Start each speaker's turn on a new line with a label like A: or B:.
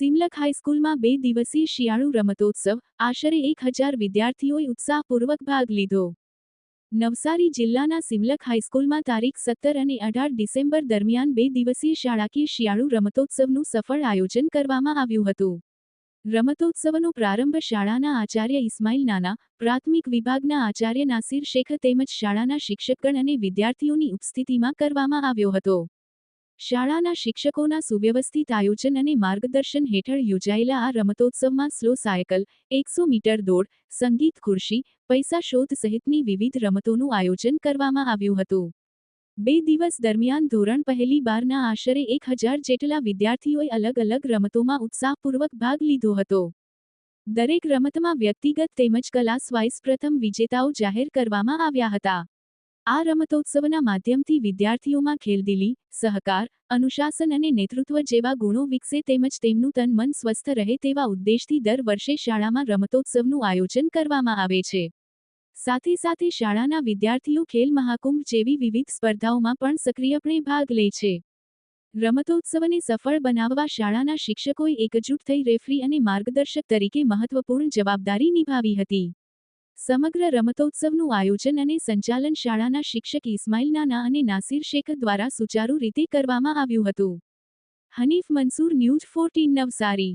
A: સિમલક હાઈસ્કૂલમાં બે દિવસીય શિયાળુ રમતોત્સવ, આશરે એક હજાર વિદ્યાર્થીઓએ ઉત્સાહપૂર્વક ભાગ લીધો. નવસારી જિલ્લાના સિમલક હાઈસ્કૂલમાં તારીખ સત્તર અને અઢાર ડિસેમ્બર દરમિયાન બે દિવસીય શાળાકીય શિયાળુ રમતોત્સવનું સફળ આયોજન કરવામાં આવ્યું હતું. રમતોત્સવનો પ્રારંભ શાળાના આચાર્ય ઇસ્માઇલ નાના, પ્રાથમિક વિભાગના આચાર્ય નાસિર શેખ તેમજ શાળાના શિક્ષકગણ અને વિદ્યાર્થીઓની ઉપસ્થિતિમાં કરવામાં આવ્યો હતો. શાળાના શિક્ષકોના સુવ્યવસ્થિત આયોજન અને માર્ગદર્શન હેઠળ યોજાયેલા આ રમતોત્સવમાં સ્લો સાયકલ, એકસો મીટર દોડ, સંગીત ખુરશી, પૈસા શોધ સહિતની વિવિધ રમતોનું આયોજન કરવામાં આવ્યું હતું. બે દિવસ દરમિયાન ધોરણ પહેલી બારના આશરે એક હજાર જેટલા વિદ્યાર્થીઓએ અલગ અલગ રમતોમાં ઉત્સાહપૂર્વક ભાગ લીધો હતો. દરેક રમતમાં વ્યક્તિગત તેમજ ક્લાસ વાઇઝ પ્રથમ વિજેતાઓ જાહેર કરવામાં આવ્યા હતા. આ રમતોત્સવના માધ્યમથી વિદ્યાર્થીઓમાં ખેલદિલી, સહકાર, અનુશાસન અને નેતૃત્વ જેવા ગુણો વિકસે તેમજ તેમનું તન મન સ્વસ્થ રહે તેવા ઉદ્દેશથી દર વર્ષે શાળામાં રમતોત્સવનું આયોજન કરવામાં આવે છે. સાથે સાથે શાળાના વિદ્યાર્થીઓ ખેલ મહાકુંભ જેવી વિવિધ સ્પર્ધાઓમાં પણ સક્રિયપણે ભાગ લે છે. રમતોત્સવને સફળ બનાવવા શાળાના શિક્ષકોએ એકજૂટ થઈ રેફરી અને માર્ગદર્શક તરીકે મહત્વપૂર્ણ જવાબદારી નિભાવી હતી. સમગ્ર રમતોત્સવનું આયોજન અને સંચાલન શાળાના શિક્ષક ઇસ્માઇલ નાના અને નાસિર શેખ દ્વારા સુચારુ રીતે કરવામાં આવ્યું હતું. Hanif Mansoor news fourteen Navsari.